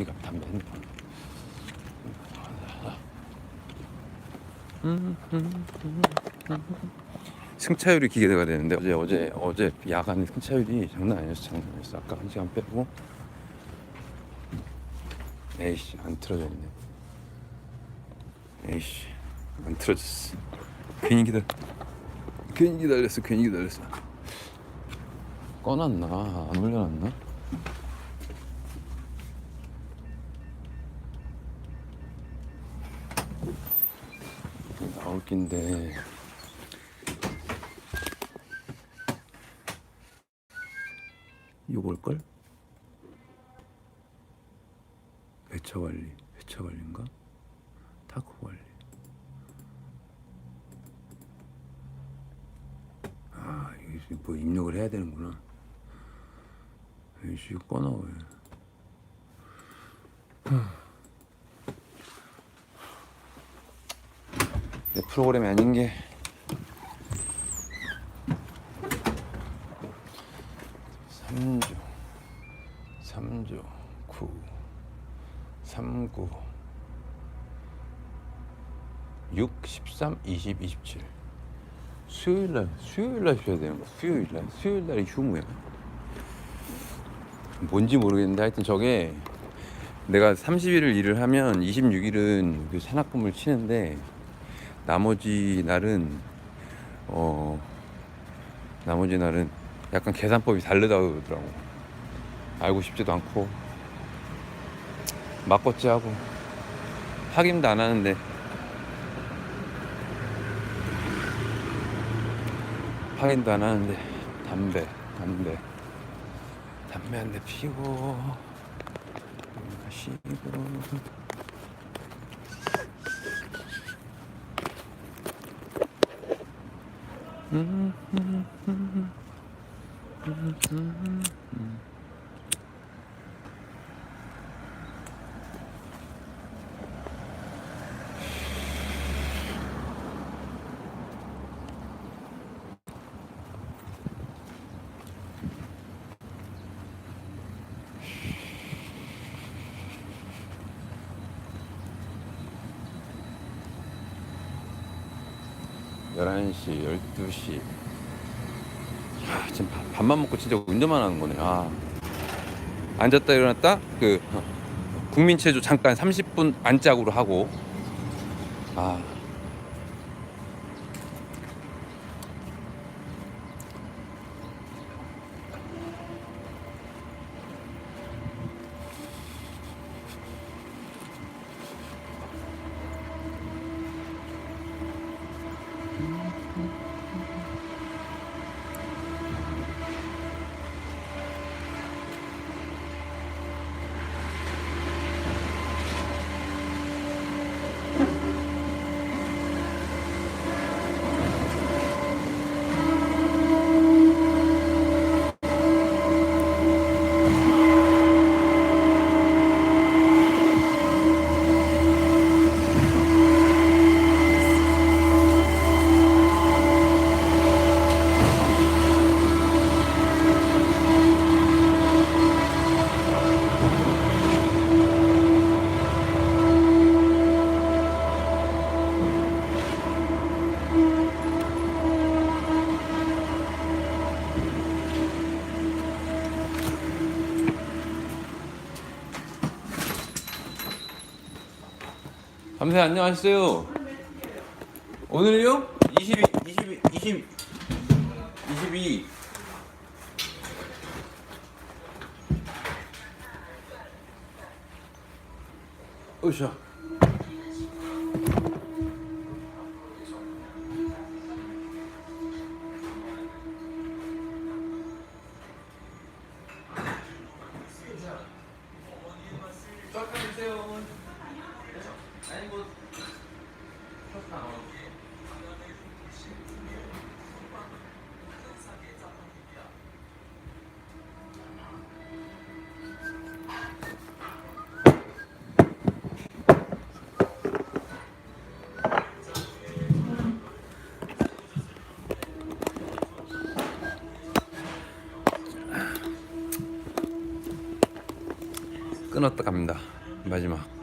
지갑 담배 핸드폰. 승차율이 기대가 되는데 어제 어제 어제 야간 승차율이 장난 아니었어 장난 아니었어. 아까 한 시간 빼고. 에이씨 안 틀어져 있네. 에이씨 안 틀어졌어. 괜히 기다 괜히 기다렸어 괜히 기다렸어. 꺼놨나? 안 올려놨나 낀데 요걸걸? 회차 관리, 회차 관리인가? 타코 관리. 아, 이게 뭐 입력을 해야 되는구나. 이씨 왜? 내 프로그램이 아닌 게 삼주삼주구 삼구 육 십삼 이십 이십칠. 수요일날 수요일날 쉬어야 되는 거야. 수요일날 수요일날이 휴무야. 뭔지 모르겠는데 하여튼 저게 내가 30일을 일을 하면 26일은 그 산악금을 치는데 나머지 날은 어 나머지 날은 약간 계산법이 다르다고 그러더라고. 알고 싶지도 않고. 맞겠지 하고. 확인도 안 하는데. 확인도 안 하는데. 담배 담배. 담배 한 대 피고 마시고 음, 음, 음, 음, 음, 음. 11시, 12시. 야, 지금 밥, 만 먹고 진짜 운전만 하는 거네. 아. 앉았다 일어났다 그 어, 국민체조 잠깐 30분 안짝으로 하고 아 감사 안녕하세요. 오늘요? 22 22 20 22 으쌰. 끊었다 갑니다. 마지막.